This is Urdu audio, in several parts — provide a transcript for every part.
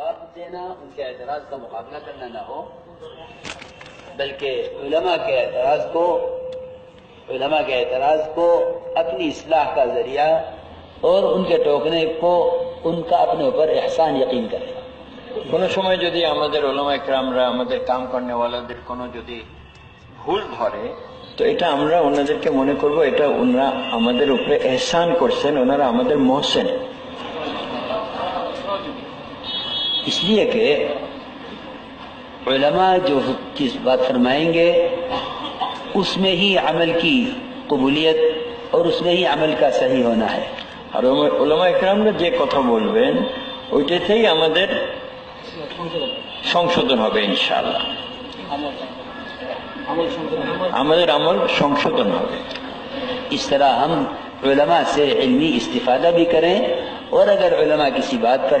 جواب دینا ان کے اعتراض کا مقابلہ کرنا نہ ہو بلکہ علماء کے اعتراض کو علماء کے اعتراض کو اپنی اصلاح کا ذریعہ اور ان کے ٹوکنے کو ان کا اپنے اوپر احسان یقین کرے কোনো সময় যদি আমাদের ওলামা একরামরা আমাদের কাম কর্নেওয়ালাদের কোনো যদি ভুল ধরে তো এটা আমরা ওনাদেরকে মনে করব এটা ওনারা আমাদের উপরে এহসান করছেন ওনারা আমাদের মহসেন اس لیے کہ علماء جو چیز بات فرمائیں گے اس میں ہی عمل کی قبولیت اور اس میں ہی عمل کا صحیح ہونا ہے আর ওমা- ওলামা একরামরা যে কথা বলবেন ওইটাতেই আমাদের সংশোধন হবে ইনশাআল্লাহ আমাদের আমল সংশোধন হবে اس طرح ہم علماء سے علمی استفادہ بھی کریں اور اگر علماء کسی بات پر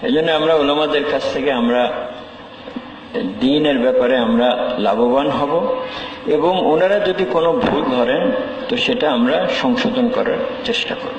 এই জন্য আমরা ওলামাদের কাছ থেকে আমরা দিনের ব্যাপারে আমরা লাভবান হব এবং ওনারা যদি কোনো ভুল ধরেন তো সেটা আমরা সংশোধন করার চেষ্টা করব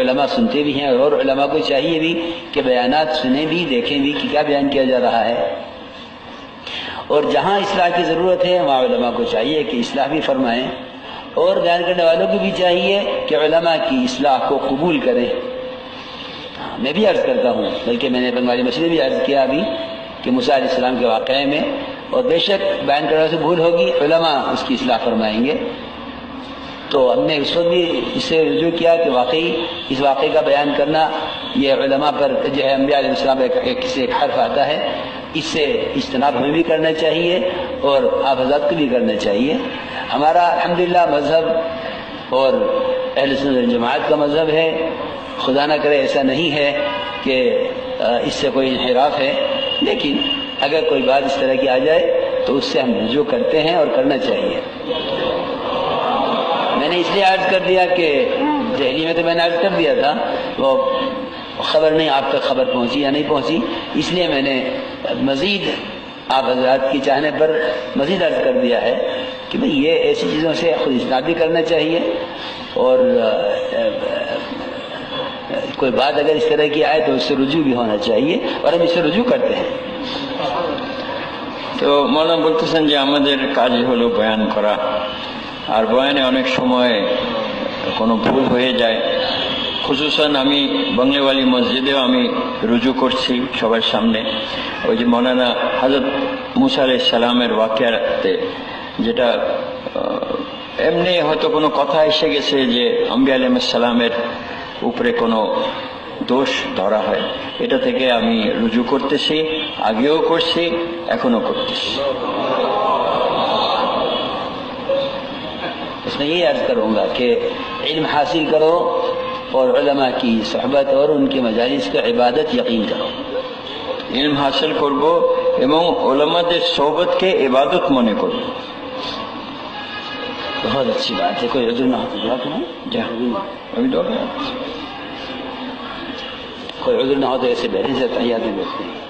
علماء سنتے بھی ہیں اور علماء کو چاہیے بھی کہ بیانات سنیں بھی، دیکھیں بھی کہ کیا بیان کیا جا رہا ہے۔ اور جہاں اصلاح کی ضرورت ہے، وہاں علماء کو چاہیے کہ اصلاح بھی فرمائیں۔ اور بیان کرنے والوں کو بھی چاہیے کہ علماء کی اصلاح کو قبول کریں۔ میں بھی عرض کرتا ہوں، بلکہ میں نے بنگالی مسجد بھی عرض کیا ابھی کہ موسیٰ علیہ السلام کے واقعے میں، اور بے شک بیان کرنے سے بھول ہوگی، علماء اس کی اصلاح فرمائیں گے۔ تو ہم نے اس وقت بھی اس سے رجوع کیا کہ واقعی اس واقعے کا بیان کرنا یہ علماء پر جو ہے انبیاء علیہ السلام ایک ایک سے ایک حرف آتا ہے۔ اس سے اجتناب ہمیں بھی کرنا چاہیے اور آپ حضرات کو بھی کرنا چاہیے۔ ہمارا الحمدللہ مذہب اور اہل سنت جماعت کا مذہب ہے۔ خدا نہ کرے ایسا نہیں ہے کہ اس سے کوئی انحراف ہے۔ لیکن اگر کوئی بات اس طرح کی آ جائے تو اس سے ہم رجوع کرتے ہیں اور کرنا چاہیے۔ نے اس لیے عرض کر دیا کہ دہلی میں تو میں نے عرض کر دیا تھا وہ خبر نہیں آپ تک خبر پہنچی یا نہیں پہنچی اس لیے میں نے مزید آپ حضرات کی چاہنے پر مزید عرض کر دیا ہے کہ بھئی یہ ایسی چیزوں سے خود اجتناب بھی کرنا چاہیے اور آ، آ، کوئی بات اگر اس طرح کی آئے تو اس سے رجوع بھی ہونا چاہیے اور ہم اس سے رجوع کرتے ہیں তো মৌলানা বলতেছেন যে আমাদের কাজই হলো বয়ান করা আর বয়ানে অনেক সময় কোনো ভুল হয়ে যায়। খুসুসান আমি বাংলাওয়ালি মসজিদেও আমি রুজু করছি সবার সামনে। ওই যে মৌলানা হাজরত মুসা আলাই সালামের ওয়াকিয়াতে, যেটা এমনি হয়তো কোনো কথা এসে গেছে যে আম্বি আলিম সালামের উপরে কোনো দোষ ধরা হয়। এটা থেকে আমি রুজু করতেছি, আগেও করছি এখনও করতেছি। اس میں یہ عرض کروں گا کہ علم حاصل کرو اور علماء کی صحبت اور ان کے مجالس کا عبادت یقین کرو۔ علم حاصل کرو حاصল علماء دے صحبت کے عبادت مونے کرو۔ بہت اچھی بات ہے، کوئی عذر نہ ہو۔ دعا جا۔ جہاں ابھی دعا کرو کوئی عذر نہ ہو تو ایسے بہرے سے تیار نہیں ہیں